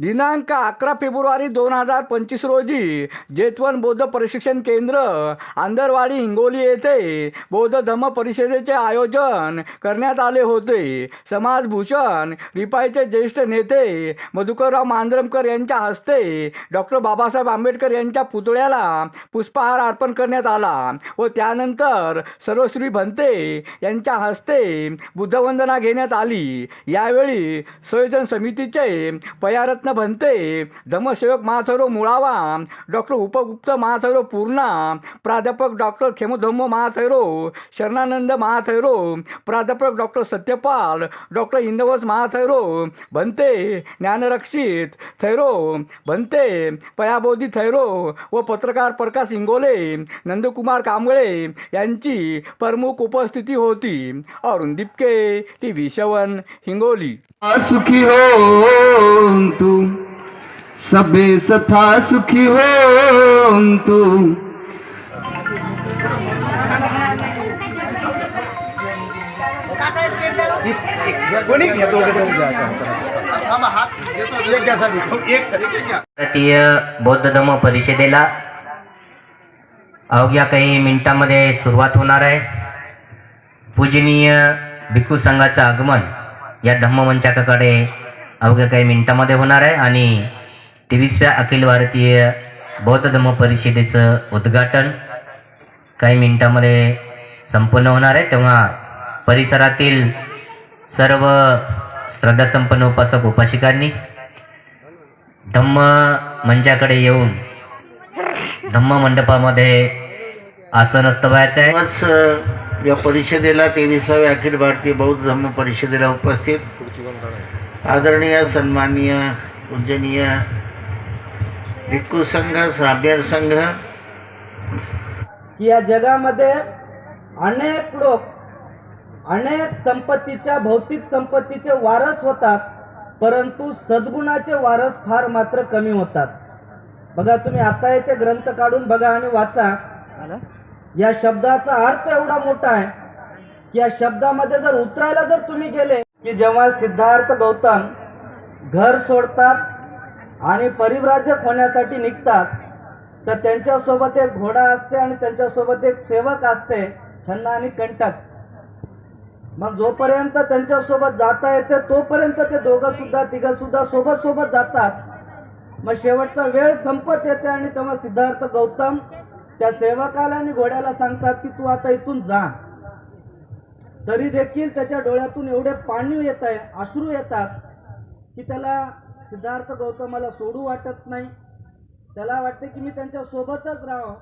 दिनांक अकरा फेब्रुवारी दोन हजार पंचवीस रोजी जेतवन बौद्ध प्रशिक्षण केंद्र आंदरवाडी हिंगोली येथे बौद्ध धम्म परिषदेचे आयोजन करण्यात आले होते. समाजभूषण रिपाईचे ज्येष्ठ नेते मधुकरराव मांजरमकर यांच्या हस्ते डॉक्टर बाबासाहेब आंबेडकर यांच्या पुतळ्याला पुष्पहार अर्पण करण्यात आला व त्यानंतर सर्वश्री भंते यांच्या हस्ते बुद्धवंदना घेण्यात आली. यावेळी संयोजन समितीचे पयारत्न भंते धमसेवक महाथरो मुळावा. डॉक्टर उपगुप्त महाथरो पूर्णा. प्राध्यापक डॉक्टर खेमधम्म महाथैरो शरणानंद महाथैरो प्राध्यापक डॉक्टर सत्यपाल. डॉक्टर इंदवस महाथैरो भंते ज्ञानरक्षित थैरो. भंते पयाबोधी थैरो. व पत्रकार प्रकाश इंगोले. नंदकुमार कांबळे यांची प्रमुख उपस्थिती होती. Arun Dipke T V seven Hingoli. सुखी हो तू. सबे सथा सुखी हो तू. भारतीय बौद्ध धम्म परिषदेला अवघ्या काही मिनिटांमध्ये सुरुवात होणार आहे. पूजनीय भिक्खू संघाचं आगमन. या धम्ममंचाकाकडे अवघ्या काही मिनिटामध्ये होणार आहे आणि तेवीसव्या अखिल भारतीय बौद्ध धम्म परिषदेचं उद्घाटन काही मिनिटामध्ये संपन्न होणार आहे. तेव्हा परिसरातील सर्व श्रद्धासंपन्न उपासक उपासिकांनी धम्म मंचाकडे येऊन धम्म मंडपामध्ये आसन व्हायचं आहे. या परिषदेला तेविसाव्या अखिल भारतीय बौद्ध धम्म परिषदेला उपस्थित. आदरणीय सन्माननीय पूजनीय भिक्खू संघ श्राव्यर संघ. या जगामध्ये अनेक लोक अनेक संपत्तीच्या भौतिक संपत्तीचे वारस होतात परंतु सद्गुणाचे वारस फार मात्र कमी होतात. बघा तुम्ही आता येथे ग्रंथ काढून बघा आणि वाचा. या शब्दाचा अर्थ एवढा मोठा आहे की या शब्दामध्ये जर उतरायला जर तुम्ही गेले की जेव्हा सिद्धार्थ गौतम घर सोडतात आणि परिव्राजक होण्यासाठी निघतात तर त्यांच्यासोबत एक घोडा असते आणि त्यांच्यासोबत एक सेवक असते छन्ना आणि कंटक. मग जोपर्यंत त्यांच्यासोबत जाता येते तोपर्यंत ते दोघं सुद्धा तिघं सुद्धा सोबत सोबत जातात. मग शेवटचा वेळ संपत येते आणि तेव्हा सिद्धार्थ गौतम त्या सेवकाला आणि घोड्याला सांगतात की तू आता इथून जा. तरी देखील त्याच्या डोळ्यातून एवढे पाणी येत आहे अश्रू येतात की त्याला सिद्धार्थ गौतमाला सोडू वाटत नाही. त्याला वाटते की मी त्यांच्या सोबतच राहावं.